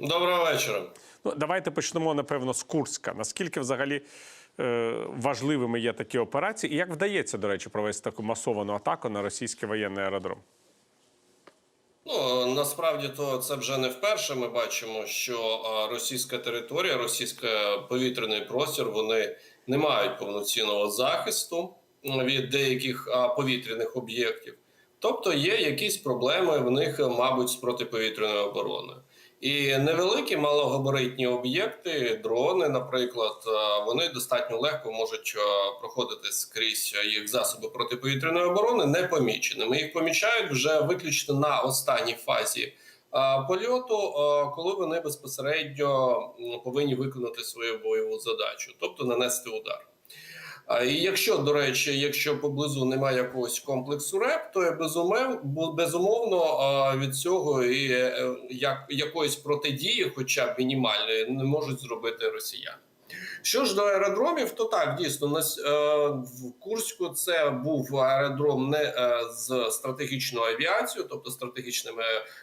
Доброго вечора. Ну, давайте почнемо, напевно, з Курська. Наскільки взагалі е, важливими є такі операції, і як вдається, до речі, провести таку масовану атаку на російський воєнний аеродром? Ну насправді то це вже не вперше. Ми бачимо, що російська територія, російський повітряний простір вони не мають повноцінного захисту від деяких повітряних об'єктів. Тобто є якісь проблеми в них, мабуть, з протиповітряною обороною. І невеликі малогабаритні об'єкти, дрони, наприклад, вони достатньо легко можуть проходити скрізь їх засоби протиповітряної оборони непоміченими. Їх помічають вже виключно на останній фазі польоту, коли вони безпосередньо повинні виконати свою бойову задачу, тобто нанести удар. І якщо, до речі, якщо поблизу немає якогось комплексу РЕП, то безумовно від цього і е, як, якоїсь протидії, хоча б мінімальної, не можуть зробити росіяни. Що ж до аеродромів, то так дійсно на е, в Курську це був аеродром не е, з стратегічною авіацією, тобто стратегічними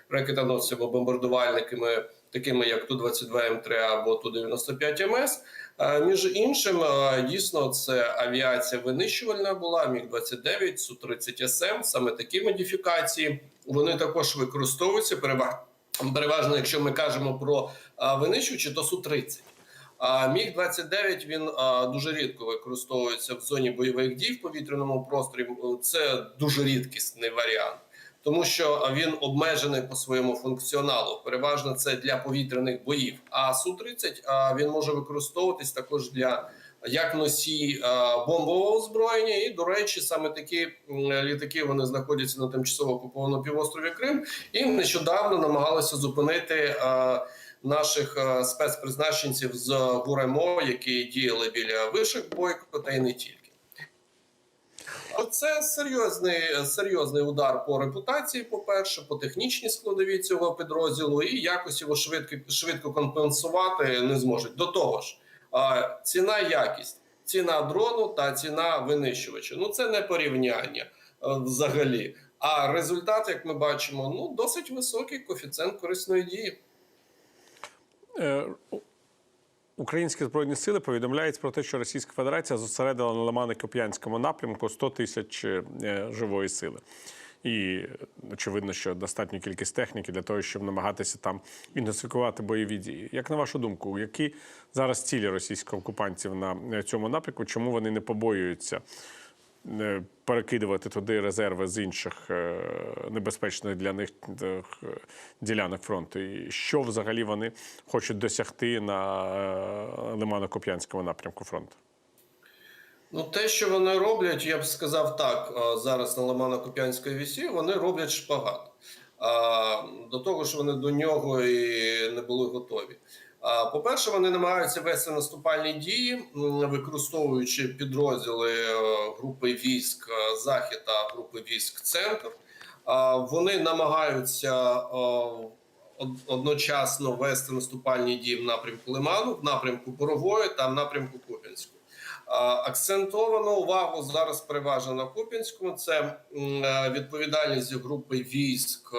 ракетоносцями, бомбардувальниками, такими як Ту-22 М3 або Ту-95 МС. Е, Між іншим, е, дійсно, це авіація винищувальна була Міг 29 Су 30 СМ. Саме такі модифікації вони також використовуються. перева- Переважно, якщо ми кажемо про е, винищувачі, то Су 30 а Міг 29 він а, дуже рідко використовується в зоні бойових дій в повітряному просторі. Це дуже рідкісний варіант, тому що він обмежений по своєму функціоналу. Переважно це для повітряних боїв. А су 30 він може використовуватись також для як носій бомбового озброєння. І до речі, саме такі літаки вони знаходяться на тимчасово окупованому півострові Крим і нещодавно намагалися зупинити. Наших спецпризначенців з ГУРМО, які діяли біля вишик Бойко, та й не тільки. Це серйозний, серйозний удар по репутації, по-перше, по технічній складовій цього підрозділу, і якось його швидко, швидко компенсувати не зможуть. До того ж, ціна якість, ціна дрону та ціна винищувача. Ну це не порівняння е, взагалі. А результат, як ми бачимо, ну досить високий коефіцієнт корисної дії. Українські збройні сили повідомляють про те, що Російська Федерація зосередила на Лимано-Коп'янському напрямку 100 тисяч е, живої сили. І очевидно, що достатню кількість техніки для того, щоб намагатися там інтенсифікувати бойові дії. Як на вашу думку, які зараз цілі російських окупантів на цьому напрямку? Чому вони не побоюються перекидувати туди резерви з інших е, небезпечних для них е, ділянок фронту? І що взагалі вони хочуть досягти на е, Лимано-Коп'янському напрямку фронту? Ну, те, що вони роблять, я б сказав так зараз на Лимано-Куп'янської вісі, вони роблять шпагат. До того ж, вони до нього і не були готові. По-перше, вони намагаються вести наступальні дії, використовуючи підрозділи е, групи військ е, Захід та групи військ Центр. Вони намагаються е, одночасно вести наступальні дії в напрямку Лиману, в напрямку Борової та в напрямку Куп'янську. Акцентовано увагу зараз переважно на Куп'янському. Це е, відповідальність групи військ е,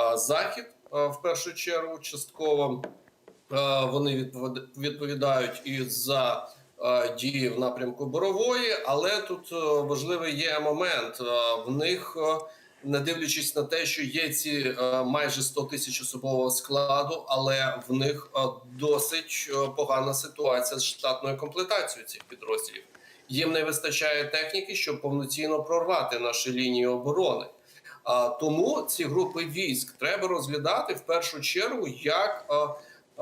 е, Захід е, в першу чергу. Частково е, вони відповід- відповідають і за е, дії в напрямку Борової, але тут е, важливий є момент. Е, В них, е, не дивлячись на те, що є ці е, майже 100 тисяч особового складу, але в них е, досить е, погана ситуація з штатною комплектацією цих підрозділів. Їм не вистачає техніки, щоб повноцінно прорвати наші лінії оборони. Тому ці групи військ треба розглядати в першу чергу як е,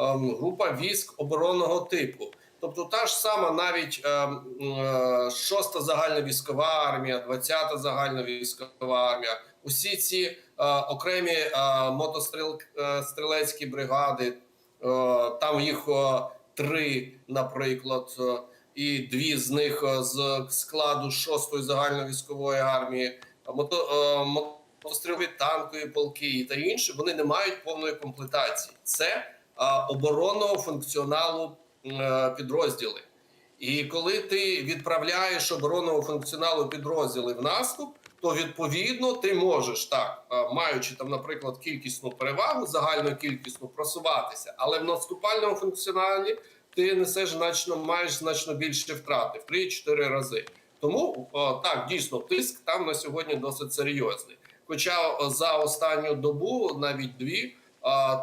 група військ оборонного типу. Тобто та ж сама навіть ем, е, загальна військова армія, 20-та загальна військова армія, усі ці е, окремі е, мотострілецькі бригади, там їх три, наприклад, і дві з них з складу шостої загальної військової армії, а мотострілові танкові полки і та інші, вони не мають повної комплектації. Це оборонного функціоналу е, підрозділи. І коли ти відправляєш оборонного функціоналу підрозділи в наступ, то відповідно ти можеш так, е, маючи там, наприклад, кількісну перевагу, загальну кількісну просуватися, але в наступальному функціоналі ти несеш значно маєш значно більше втрати в 3-4 рази. Тому так дійсно тиск там на сьогодні досить серйозний. Хоча за останню добу, навіть дві,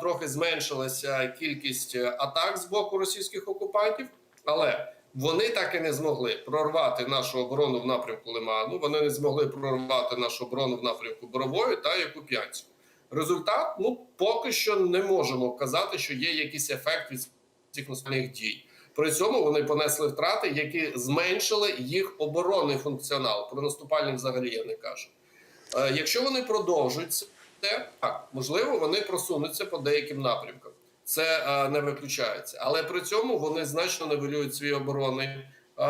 трохи зменшилася кількість е, атак з боку російських окупантів, але вони так і не змогли прорвати нашу оборону в напрямку Лиману. Вони не змогли прорвати нашу оборону в напрямку Борової та Якуп'янську. Результат, ну поки що не можемо казати, що є якийсь ефект від цих наступних дій. При цьому вони понесли втрати, які зменшили їх оборонний функціонал. Про наступальний взагалі я не кажу. Е, якщо вони продовжують це, так можливо, вони просунуться по деяким напрямкам. Це е, не виключається, але при цьому вони значно нивелюють свій оборонний е,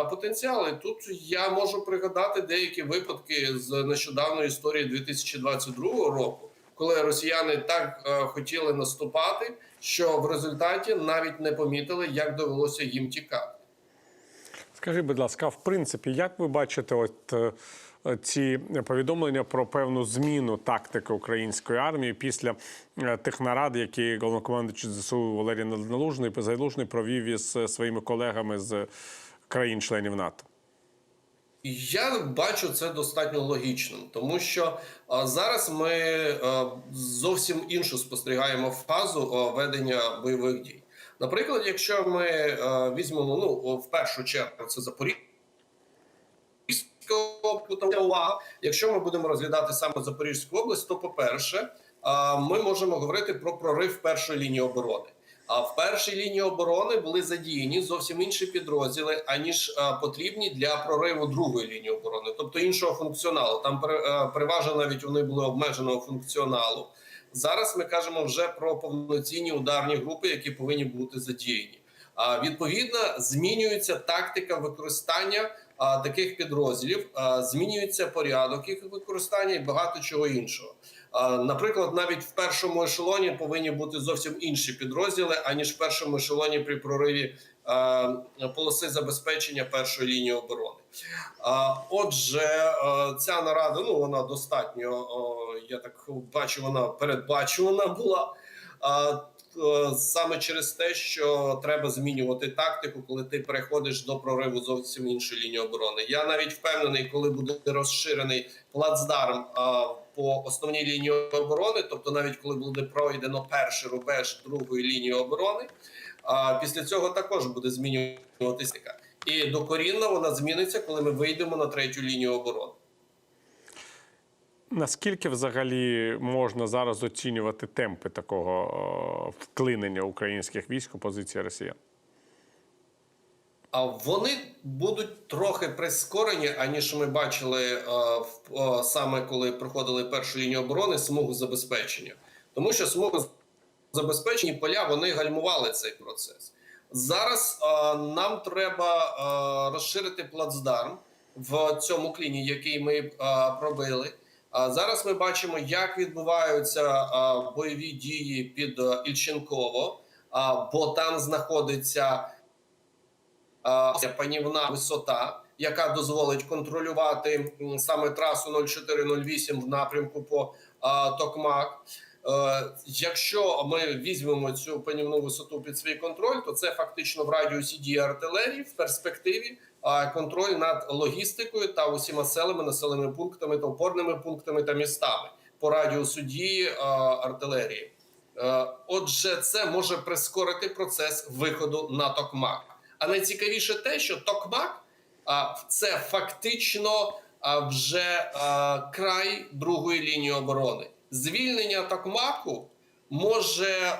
потенціал. І тут я можу пригадати деякі випадки з нещодавної історії 2022 року, коли росіяни так е, хотіли наступати, що в результаті навіть не помітили, як довелося їм тікати. Скажіть, будь ласка, в принципі, як ви бачите, от е, ці повідомлення про певну зміну тактики української армії після е, тих нарад, які головнокомандуючий ЗСУ Валерій Залужний Залужний провів із е, своїми колегами з країн-членів НАТО? Я бачу це достатньо логічним, тому що а, зараз ми е, зовсім іншу спостерігаємо фазу е, ведення бойових дій. Наприклад, якщо ми е, візьмемо ну в першу чергу це Запоріжжя, увага. Якщо ми будемо розглядати саме Запорізьку область, то по-перше, ми можемо говорити про прорив першої лінії оборони. А в першій лінії оборони були задіяні зовсім інші підрозділи, аніж потрібні для прориву другої лінії оборони, тобто іншого функціоналу. Там пере- переважно навіть вони були обмеженого функціоналу. Зараз ми кажемо вже про повноцінні ударні групи, які повинні бути задіяні. А відповідно змінюється тактика використання таких підрозділів, змінюється порядок їх використання і багато чого іншого. Наприклад, навіть в першому ешелоні повинні бути зовсім інші підрозділи, аніж в першому ешелоні при прориві полоси забезпечення першої лінії оборони. Отже, ця нарада, ну вона достатньо, я так бачу, вона передбачувана була. Е, Саме через те, що треба змінювати тактику, коли ти переходиш до прориву зовсім іншої лінії оборони. Я навіть впевнений, коли буде розширений плацдарм по основній лінії оборони, тобто навіть коли буде пройдено перший рубеж другої лінії оборони, а після цього також буде змінюватися. І докорінно вона зміниться, коли ми вийдемо на третю лінію оборони. Наскільки взагалі можна зараз оцінювати темпи такого вклинення українських військ у позиції росіян? Вони будуть трохи прискорені, аніж ми бачили е, саме коли проходили першу лінію оборони смугу забезпечення, тому що смугу забезпечені поля вони гальмували цей процес. Зараз е, нам треба е, розширити плацдарм в цьому кліні, який ми пробили. Зараз ми бачимо, як відбуваються бойові дії під е, Ільченково, бо там знаходиться панівна висота, яка дозволить контролювати саме трасу 0408 в напрямку по Токмак. Е, Якщо ми візьмемо цю панівну висоту під свій контроль, то це фактично в радіусі дії артилерії в перспективі контроль над логістикою та усіма селами, населеними пунктами та опорними пунктами та містами по радіусу дії артилерії. Е, Отже, це може прискорити процес виходу на Токмак. А найцікавіше те, що Токмак це фактично вже край другої лінії оборони. Звільнення Токмаку може е,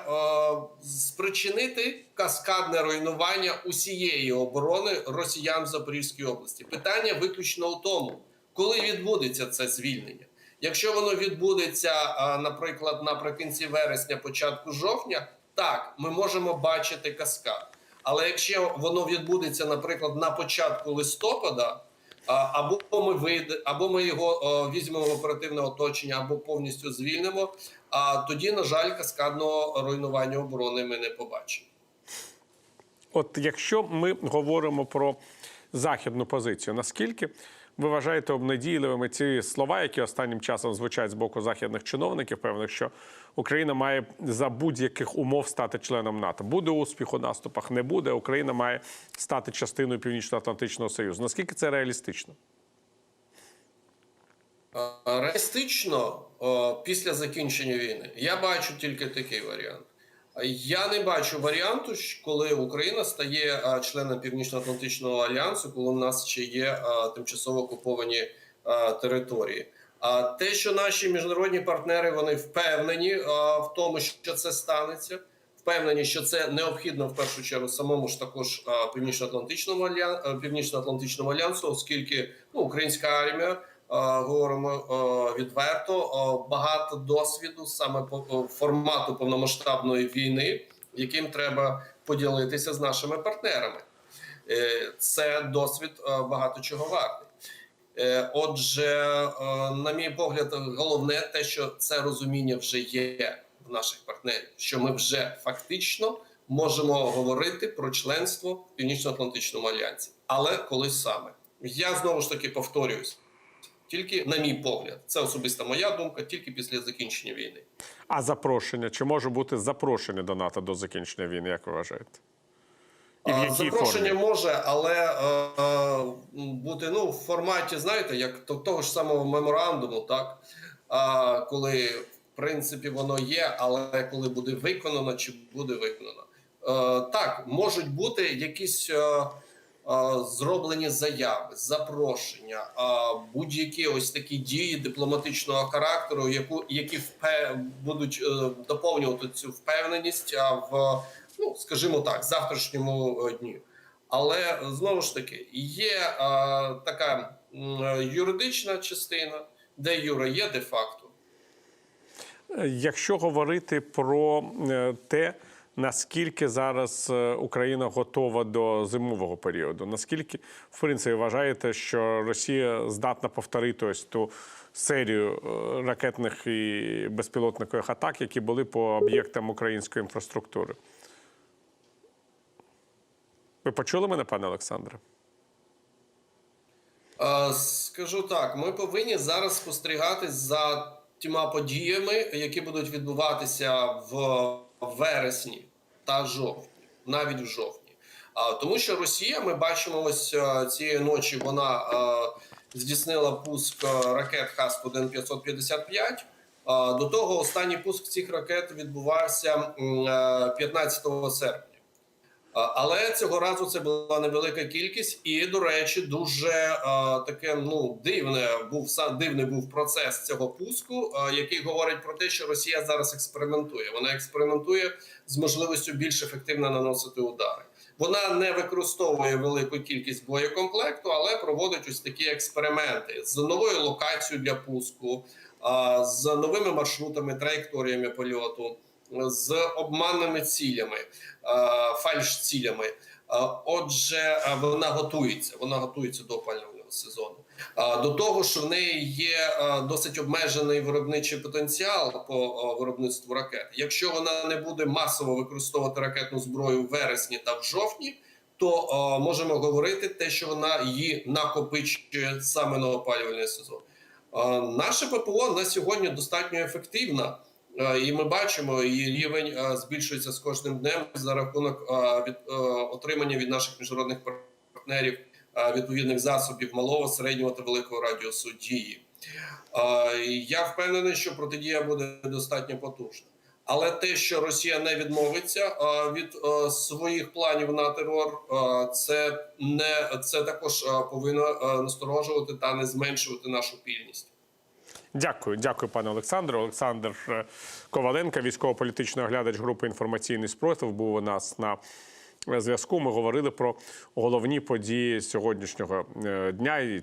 спричинити каскадне руйнування усієї оборони росіян в Запорізькій області. Питання виключно у тому, коли відбудеться це звільнення. Якщо воно відбудеться, а, наприклад, наприкінці вересня, початку жовтня, так ми можемо бачити каскад. Але якщо воно відбудеться, наприклад, на початку листопада, або ми вийде, або ми його візьмемо в оперативне оточення, або повністю звільнимо. А тоді, на жаль, каскадного руйнування оборони ми не побачимо. От якщо ми говоримо про західну позицію, наскільки ви вважаєте обнадійливими ці слова, які останнім часом звучать з боку західних чиновників, певних, що Україна має за будь-яких умов стати членом НАТО. Буде успіх у наступах, не буде. Україна має стати частиною Північно-Атлантичного Союзу. Наскільки це реалістично? Е, Реалістично е, після закінчення війни я бачу тільки такий варіант. Я не бачу варіанту, коли Україна стає е, членом Північно-Атлантичного альянсу, коли у нас ще є е, тимчасово окуповані е, території. А те, що наші міжнародні партнери вони впевнені в тому, що це станеться, впевнені, що це необхідно в першу чергу самому ж також Північно-Атлантичному альян- е, Північно-Атлантичному альянсу, оскільки ну, українська армія. Е, Говоримо е, відверто, е, багато досвіду саме по формату повномасштабної війни, яким треба поділитися з нашими партнерами. Це досвід багато чого вартий. Отже, на мій погляд, головне те, що це розуміння вже є в наших партнерів, що ми вже фактично можемо говорити про членство в Північно-Атлантичному альянсі. Але коли саме я знову ж таки повторююсь, тільки на мій погляд, це особиста моя думка, тільки після закінчення війни. А запрошення чи може бути запрошення до НАТО до закінчення війни? Як ви вважаєте? І в якій Запрошення формі? може, але е, е, бути ну, в форматі, знаєте, як то- того ж самого меморандуму, так? А, коли в принципі воно є, але коли буде виконано чи буде виконано. Е, так, можуть бути якісь е, е, зроблені заяви, запрошення, будь-які ось такі дії дипломатичного характеру, яку, які впе, будуть е, доповнювати цю впевненість в ну скажімо так, завтрашньому е, дню. Але знову ж таки є така е, юридична частина, де юра є де-факто. Якщо говорити про те, наскільки зараз е, Україна готова до зимового періоду, наскільки в принципі вважаєте, що Росія здатна повторити ось ту серію е, ракетних і безпілотникових атак, які були по об'єктам української інфраструктури? Ви почули мене, пане Олександре? Е, Скажу так: ми повинні зараз спостерігати за тіма подіями, які будуть відбуватися в вересні та жовтні, навіть в жовтні. А тому, що Росія, ми бачимо, ось е, цієї ночі вона е, здійснила пуск е, ракет Х-1 555. До того останній пуск цих ракет відбувався е, 15 серпня. Але цього разу це була невелика кількість, і до речі, дуже таке ну дивне був са- дивний був процес цього пуску, який говорить про те, що Росія зараз експериментує. Вона експериментує з можливістю більш ефективно наносити удари. Вона не використовує велику кількість боєкомплекту, але проводить ось такі експерименти з новою локацією для пуску, з новими маршрутами, траєкторіями польоту, з обманними цілями, фальш-цілями. Отже, вона готується. Вона готується до опалювального сезону. До того ж, в неї є досить обмежений виробничий потенціал по виробництву ракет. Якщо вона не буде масово використовувати ракетну зброю в вересні та в жовтні, то можемо говорити те, що вона її накопичує саме на опалювальний сезон. Наше ППО на сьогодні достатньо ефективна. Е, І ми бачимо, її рівень е, збільшується з кожним днем за рахунок е, від отримання від наших міжнародних партнерів відповідних засобів малого, середнього та великого радіусу дії. Я впевнений, що протидія буде достатньо потужна. Але те, що Росія не відмовиться від своїх планів на терор, це не це також повинно насторожувати та не зменшувати нашу пільність. Дякую, дякую, пане. Олександр е, Коваленко, військово-політичний оглядач групи інформаційний спротив, був у нас на зв'язку. Ми говорили про головні події сьогоднішнього е, дня.